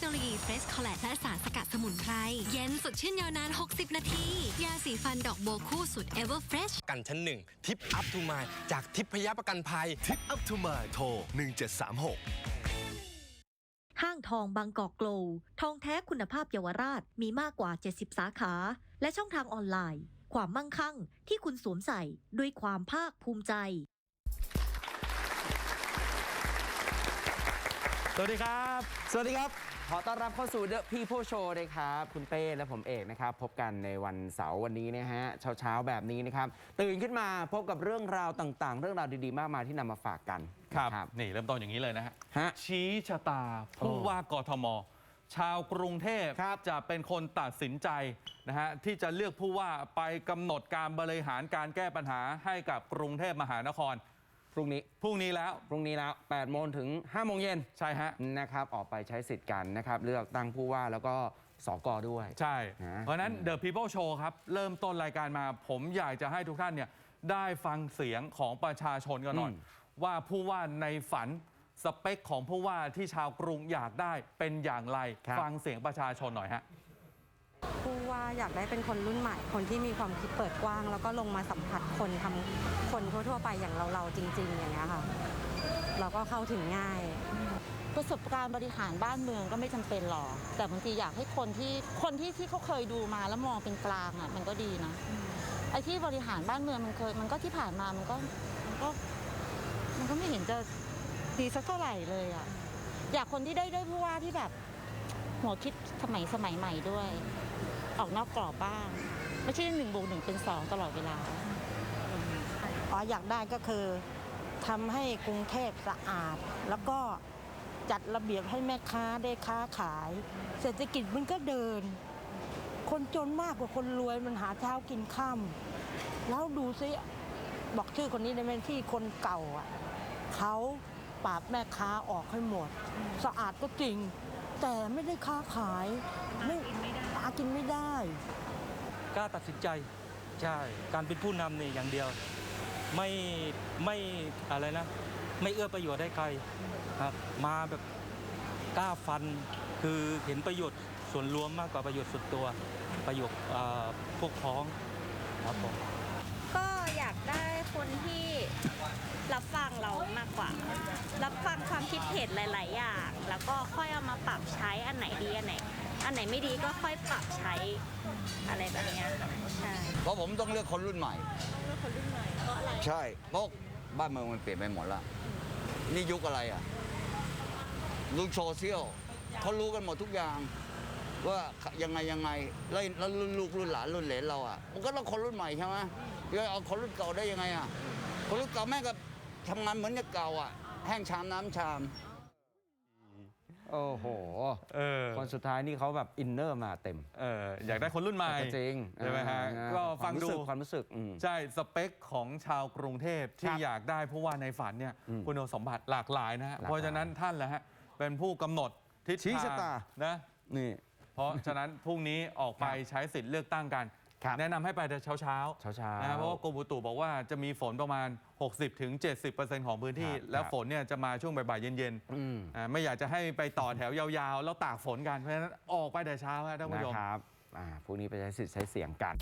คโนโลยีเฟสคอลเลตและสารสกัดสมุนไพร เย็นสดชื่นยาวนาน 60 นาที ยาสีฟันดอกโบวคู่สุดเอเวอร์เฟรชกันชั้นหนึ่งทิปอัพทูมายจากทิพยประกันภัย ทิปอัพทูมาโทร 1736ห้างทองบางกอกโกลว์ทองแท้คุณภาพเยาวราชมีมากกว่า 70 สาขา และช่องทางออนไลน์ ความมั่งคั่งที่คุณสวมใส่ด้วยความภาคภูมิใจ สวัสดีครับ สวัสดีครับ ขอต้อนรับเข้าสู่ The People Show นะครับ คุณเป้และผมเอกนะครับ พบกันในวันเสาร์วันนี้นะฮะเช้าๆ แบบนี้นะครับ ตื่นขึ้นมาพบกับเรื่องราวต่างๆ เรื่องราวดีๆ มากมายที่นำมาฝากกันครับนะนี่เริ่มต้นอย่างนี้เลยนะฮะ ฮะ ชี้ชะตาผู้โอ้ว่ากทม ชาวกรุงเทพครับ จะเป็นคนตัดสินใจนะฮะที่จะเลือกผู้ว่าไปกำหนดการบริหารการแก้ปัญหาให้กับกรุงเทพมหานคร พรุ่งนี้พรุ่งนี้แล้ว พรุ่งนี้แล้ว8โมงถึง5โมงเย็นใช่ฮะ นะครับ ออกไปใช้สิทธิ์กันนะครับ เลือกตั้งผู้ว่าแล้วก็สกด้วย ใช่ นะเพราะฉะนั้น The People Show ครับ เริ่มต้นรายการมา ผมอยากจะให้ทุกท่านเนี่ยได้ฟังเสียงของประชาชนกันหน่อย อืม ว่าผู้ว่าในฝันสเปคของผู้ว่าที่ชาวกรุงอยากได้เป็นอย่างไรฟังเสียงประชาชนหน่อยฮะ ผู้ว่าอยากได้เป็นคนรุ่นใหม่ คนที่มีความคิดเปิดกว้าง แล้วก็ลงมาสัมผัสคนทำคนทั่วๆไปอย่างเราเราๆจริง ๆ อย่างเงี้ยค่ะเราก็เข้าถึงง่าย ประสบการณ์บริหารบ้านเมืองก็ไม่จำเป็นหรอกแต่บางทีอยากให้คนที่คนที่ที่เขาเคยดูมาแล้วมองเป็นกลางอะมันก็ดีนะไอ้ที่บริหารบ้านเมืองมันเคย มันก็ที่ผ่านมามันก็มันก็ มันก็ไม่เห็นจะดีสักเท่าไหร่เลยอะอยากคนที่ได้ได้ผู้ว่าที่แบบ หัวคิดสมัยสมัยใหม่ด้วยออก นอกกรอบบ้าง ไม่ใช่หนึ่งบวกหนึ่งเป็นสองตลอดเวลาอ๋ออยากได้ก็คือทำให้กรุงเทพสะอาด แล้วก็จัดระเบียบให้แม่ค้าได้ค้าขาย เศรษฐกิจมันก็เดิน คนจนมากกว่าคนรวยมันหาเช้ากินค่ำแล้วดูซิบอกชื่อคนนี้ได้ไหมที่คนเก่าอะเขาปราบแม่ค้าออกให้หมด สะอาดก็จริง แต่ไม่ได้ค้าขายไม่หา กินไม่ได้กล้าตัดสินใจใช่การเป็นผู้นำนี่อย่างเดียว ไม่ไม่อะไรนะ ไม่เอื้อประโยชน์ให้ใครครับมาแบบกล้าฟันคือเห็นประโยชน์ส่วนรวมมากกว่าประโยชน์ส่วนตัวประโยชน์เอ่อพวกพ้องครับผมก็อยากได้คนที่รับฟังเรามากกว่า รับฟังความคิดเห็นหลาย ๆ อย่าง แล้วก็ค่อยเอามาปรับใช้ อันไหนไม่ดีก็ค่อยปรับใช้อะไรแบบเนี้ยใช่เพราะผมต้องเลือกคนรุ่นใหม่ เลือกคนรุ่นใหม่เพราะอะไรใช่เพราะบ้านเมืองมันเปลี่ยนไปหมดละนี่ยุคอะไรอะยุคโซเชียลเขารู้กันหมดทุกอย่าง ว่ายังไงยังไงแล้วแล้วรุ่นลูกรุ่นหลานรุ่นเหลนเราอะมันก็ต้องคนรุ่นใหม่ใช่ไหมจะเอาคนรุ่นเก่าได้ยังไงอะคนรุ่นเก่าแม่งก็ทำงานเหมือนกับเก่าอะแห้งชามน้ำชาม โอ้โห เออคนสุดท้ายนี่เขาแบบอินเนอร์มาเต็ม เอออยากได้คนรุ่นใหม่จริงใช่ไหมฮะอ่าก็ฟังดูความรู้สึกความรู้สึกอืมใช่สเปคของชาวกรุงเทพที่ครับอยากได้ผู้ว่าในฝันเนี่ยอืมคุณสมบัติหลากหลายนะฮะหลากหลายเพราะฉะนั้นท่านแหละฮะเป็นผู้กำหนดทิศชี้ทางชะตานะนี่ เพราะฉะนั้นพรุ่งนี้ออกไปใช้สิทธิ์เลือกตั้งกัน ครับ แนะนำให้ไปแต่เช้าเช้าๆเช้าๆนะเพราะว่ากรมอุตุบอกว่าจะมีฝนประมาณ 60-70%ของพื้นที่ ครับ แล้วครับฝนเนี่ยจะมาช่วงบ่ายๆเย็นอืมๆอ่าไม่อยากจะให้ไปต่อแถวยาวๆ แล้วตากฝนกันเพราะฉะนั้นออกไปแต่เช้าฮะท่านผู้นะชม ครับอ่าพรุ่งนี้ไปใช้สิทธิ์ใช้เสียงกัน